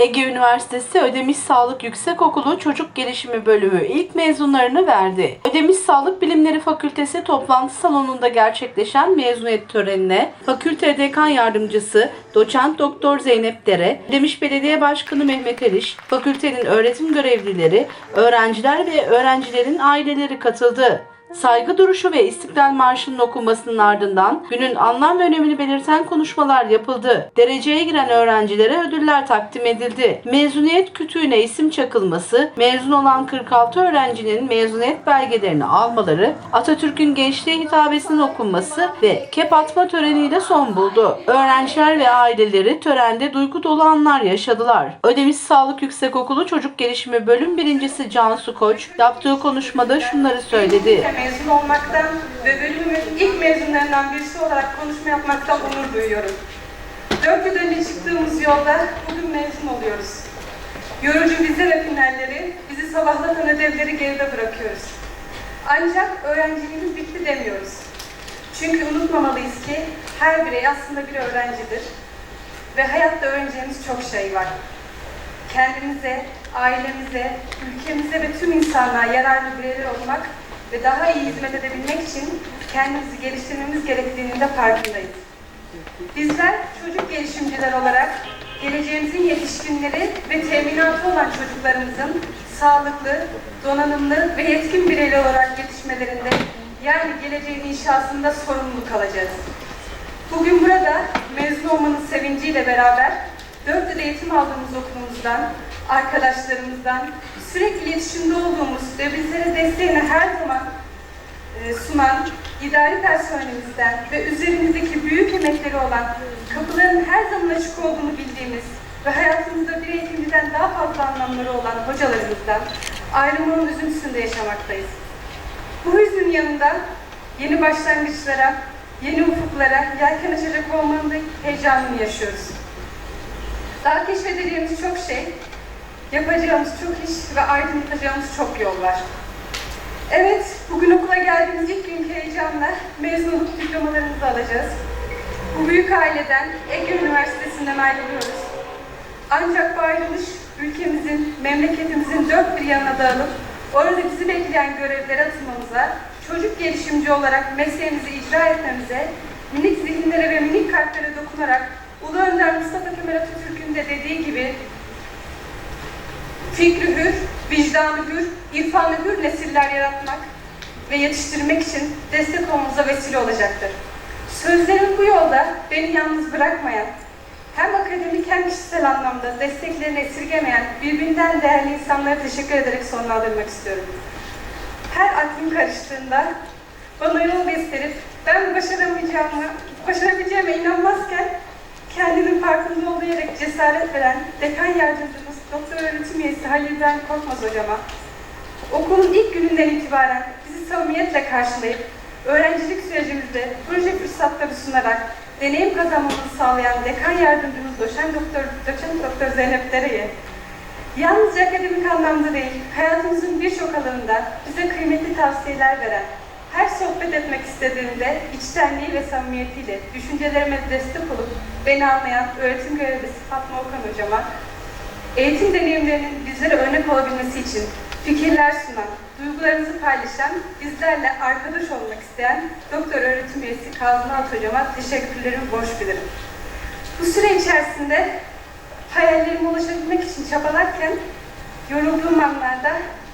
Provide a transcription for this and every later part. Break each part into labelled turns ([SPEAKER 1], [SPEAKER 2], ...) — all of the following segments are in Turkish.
[SPEAKER 1] Ege Üniversitesi Ödemiş Sağlık Yüksekokulu Çocuk Gelişimi Bölümü ilk mezunlarını verdi. Ödemiş Sağlık Bilimleri Fakültesi toplantı salonunda gerçekleşen mezuniyet törenine fakülte dekan yardımcısı doçent doktor Zeynep Dere, Ödemiş Belediye Başkanı Mehmet Eriş, fakültenin öğretim görevlileri, öğrenciler ve öğrencilerin aileleri katıldı. Saygı duruşu ve İstiklal Marşı'nın okunmasının ardından günün anlam ve önemini belirten konuşmalar yapıldı. Dereceye giren öğrencilere ödüller takdim edildi. Mezuniyet kütüğüne isim çakılması, mezun olan 46 öğrencinin mezuniyet belgelerini almaları, Atatürk'ün gençliğe hitabesinin okunması ve kep atma töreniyle son buldu. Öğrenciler ve aileleri törende duygu dolu anlar yaşadılar. Ödemiş Sağlık Yüksekokulu Çocuk Gelişimi Bölüm Birincisi Cansu Koç yaptığı konuşmada şunları söyledi.
[SPEAKER 2] Mezun olmaktan ve bölümümün ilk mezunlarından birisi olarak konuşma yapmaktan onur duyuyorum. Dört yıl önce çıktığımız yolda bugün mezun oluyoruz. Yorucu vize ve finalleri, bizi sabahlatan ödevleri geride bırakıyoruz. Ancak öğrenciliğimiz bitti demiyoruz. Çünkü unutmamalıyız ki her birey aslında bir öğrencidir. Ve hayatta öğreneceğimiz çok şey var kendimize, ailemize, ülkemize ve tüm insanlığa yararlı bireyler olmak ve daha iyi hizmet edebilmek için kendimizi geliştirmemiz gerektiğinin de farkındayız. Bizler çocuk gelişimciler olarak geleceğimizin yetişkinleri ve teminatı olan çocuklarımızın sağlıklı, donanımlı ve yetkin bireyler olarak yetişmelerinde yani geleceğin inşasında sorumlu kalacağız. Bugün burada mezun olmanın sevinciyle beraber dört yıl eğitim aldığımız okulumuzdan, arkadaşlarımızdan, sürekli iletişimde olduğumuz ve bizlere desteğini her zaman e, sunan idari personelimizden ve üzerimizdeki büyük emekleri olan, kapıların her zaman açık olduğunu bildiğimiz ve hayatımızda bir eğitimciden daha fazla anlamları olan hocalarımızdan ayrılmanın üzüntüsünde yaşamaktayız. Bu hüznün yanında yeni başlangıçlara, yeni ufuklara yelken açacak olmanın heyecanını yaşıyoruz. Daha keşfedeceğimiz çok şey, yapacağımız çok iş ve aydınlatacağımız çok yol var. Evet, bugün okula geldiğimiz ilk günkü heyecanla mezunluk diplomalarımızı alacağız. Bu büyük aileden, Ege Üniversitesi'nden ayrılıyoruz. Ancak bu ayrılış ülkemizin, memleketimizin dört bir yanına dağılıp orada bizi bekleyen görevlere atılmamıza, çocuk gelişimci olarak mesleğimizi icra etmemize, minik zihinlere ve minik kalplere dokunarak Ulu Önder Mustafa Kemal Atatürk'ün de dediği gibi fikri hür, vicdanı hür, irfanı hür nesiller yaratmak ve yetiştirmek için destek olmamıza vesile olacaktır. Sözlerim bu yolda beni yalnız bırakmayan, hem akademik hem kişisel anlamda desteklerini esirgemeyen birbirinden değerli insanlara teşekkür ederek sonlandırmak istiyorum. Her aklım karıştığında bana yol gösterip ben başaramayacağımı, başarabileceğime inanmazken kendinin farkında olarak cesaret veren dekan yardımcımız doktor öğretim üyesi Halil İbrahim Korkmaz hocama okulun ilk gününden itibaren bizi samimiyetle karşılayıp öğrencilik sürecimizde proje fırsatları sunarak deneyim kazanmamızı sağlayan dekan yardımcımız doçent doktor, doçent doktor Zeynep Dere'ye yalnızca akademik anlamda değil, hayatımızın birçok alanında bize kıymetli tavsiyeler veren, her sohbet etmek istediğimde içtenliği ve samimiyetiyle düşüncelerime destek olup beni anlayan öğretim görevlisi Fatma Okan hocama, eğitim deneyimlerinin bizlere örnek olabilmesi için fikirler sunan, duygularınızı paylaşan, bizlerle arkadaş olmak isteyen Doktor Öğretim Üyesi Kazım Alt hocama teşekkürlerimi borç bilirim. Bu süre içerisinde hayallerime ulaşabilmek için çabalarken, yorulduğum anlarda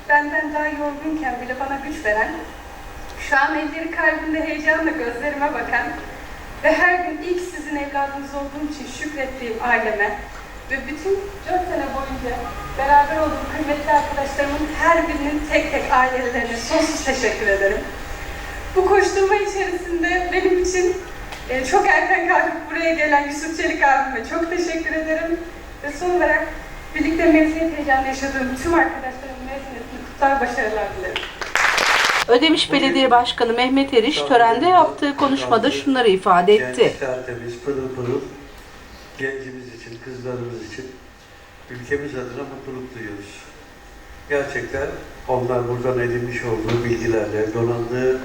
[SPEAKER 2] benden daha yorgunken bile bana güç veren, şu an elleri kalbimde heyecanla gözlerime bakan ve her gün ilk sizin evladınız olduğum için şükrettiğim aileme ve bütün dört sene boyunca beraber olduğum kıymetli arkadaşlarımın her birinin tek tek ailelerine sonsuz teşekkür ederim. Bu koşturma içerisinde benim için e, çok erken kalkıp buraya gelen Yusuf Çelik abime çok teşekkür ederim. Ve son olarak birlikte mezuniyet heyecanı yaşadığım tüm arkadaşlarımın mezuniyetini kutlar başarılar dilerim.
[SPEAKER 1] Ödemiş Belediye Başkanı Mehmet Eriş törende yaptığı konuşmada şunları ifade etti.
[SPEAKER 3] Genç, tertemiz, pırıl pırıl gencimiz için, kızlarımız için ülkemiz adına mutluluk duyuyoruz. Gerçekten onlar buradan edinmiş olduğu bilgilerle, donandığı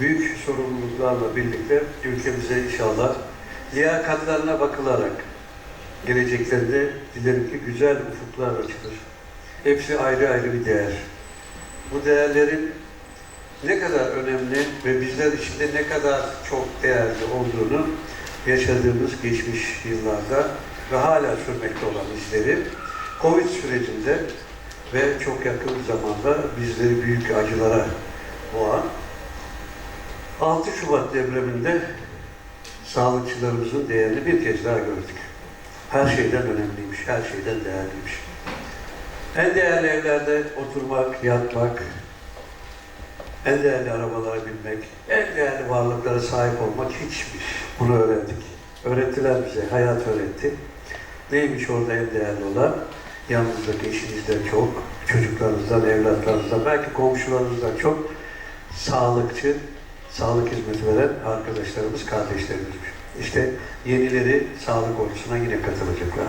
[SPEAKER 3] büyük sorumluluklarla birlikte ülkemize inşallah liyakatlarına bakılarak geleceklerinde dilerim ki güzel ufuklar açılır. Hepsi ayrı ayrı bir değer. Bu değerlerin ne kadar önemli ve bizler için de ne kadar çok değerli olduğunu yaşadığımız geçmiş yıllarda ve hala sürmekte olan izleri Covid sürecinde ve çok yakın zamanda bizleri büyük acılara boğan 6 Şubat depreminde sağlıkçılarımızın değerini bir kez daha gördük. Her şeyden önemliymiş, her şeyden değerliymiş. En değerli evlerde oturmak, yatmak, en değerli arabalara binmek, en değerli varlıklara sahip olmak hiçmiş. Bunu öğrendik. Öğrettiler bize, hayat öğretti. Neymiş orada en değerli olan? Yanınızdaki eşinizden çok, çocuklarınızdan, evlatlarınızdan, belki komşularınızdan çok sağlıkçı, sağlık hizmeti veren arkadaşlarımız, kardeşlerimizmiş. İşte yenileri sağlık ordusuna yine katılacaklar.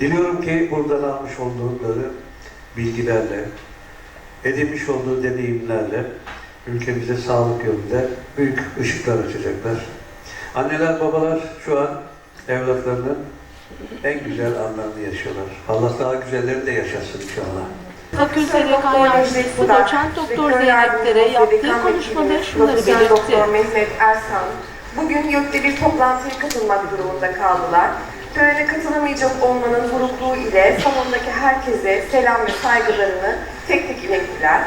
[SPEAKER 3] Diliyorum ki buradan almış oldukları bilgilerle, edinmiş olduğu deneyimlerle ülkemize sağlık yolunda büyük ışıklar açacaklar. Anneler, babalar şu an evlatlarının en güzel anlarını yaşıyorlar. Allah daha güzellerini de yaşasın inşallah.
[SPEAKER 1] Fakülte dekan yardımcısı doçent doktor Zeynep Dere yaptığı konuşmada şunları belirtti.
[SPEAKER 4] Doktor Mehmet Ersan bugün YÖK'te bir toplantıya katılmak durumunda kaldılar. Törene katılamayacak olmanın burukluğu ile salondaki herkese selam ve saygılarını tek tek ilettiler.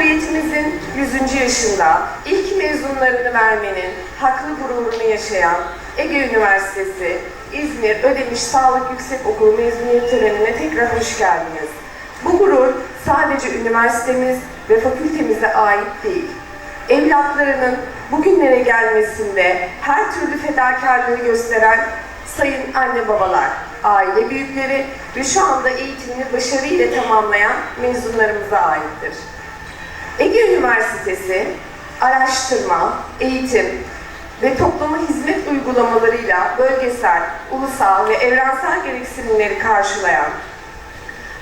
[SPEAKER 4] Cumhuriyetimizin 100. yaşında ilk mezunlarını vermenin haklı gururunu yaşayan Ege Üniversitesi İzmir Ödemiş Sağlık Yüksekokulu mezuniyet törenine tekrar hoş geldiniz. Bu gurur sadece üniversitemiz ve fakültemize ait değil. Evlatlarının bugünlere gelmesinde her türlü fedakarlığı gösteren sayın anne babalar, aile büyükleri ve şu anda eğitimini başarıyla tamamlayan mezunlarımıza aittir. Ege Üniversitesi araştırma, eğitim ve topluma hizmet uygulamalarıyla bölgesel, ulusal ve evrensel gereksinimleri karşılayan,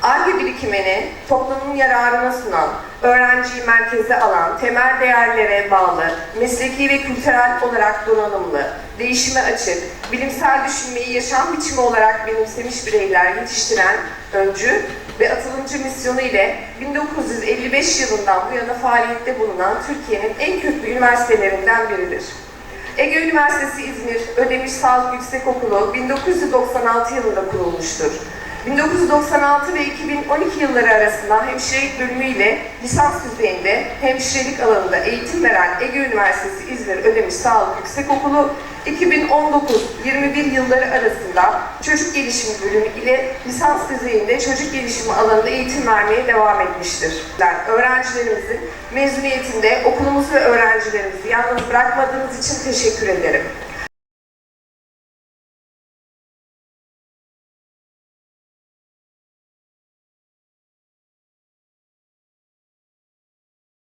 [SPEAKER 4] ARGE birikimini toplumun yararına sunan, öğrenciyi merkeze alan, temel değerlere bağlı, mesleki ve kültürel olarak donanımlı, değişime açık, bilimsel düşünmeyi yaşam biçimi olarak benimsemiş bireyler yetiştiren öncü ve atılımcı misyonu ile 1955 yılından bu yana faaliyette bulunan Türkiye'nin en köklü üniversitelerinden biridir. Ege Üniversitesi İzmir Ödemiş Sağlık Yüksekokulu 1996 yılında kurulmuştur. 1996 ve 2012 yılları arasında hemşirelik bölümü ile lisans düzeyinde hemşirelik alanında eğitim veren Ege Üniversitesi İzmir Ödemiş Sağlık Yüksekokulu 2019-21 yılları arasında çocuk gelişimi bölümü ile lisans düzeyinde çocuk gelişimi alanında eğitim vermeye devam etmiştir. Öğrencilerimizin mezuniyetinde okulumuzu ve öğrencilerimizi yalnız bırakmadığınız için teşekkür ederim.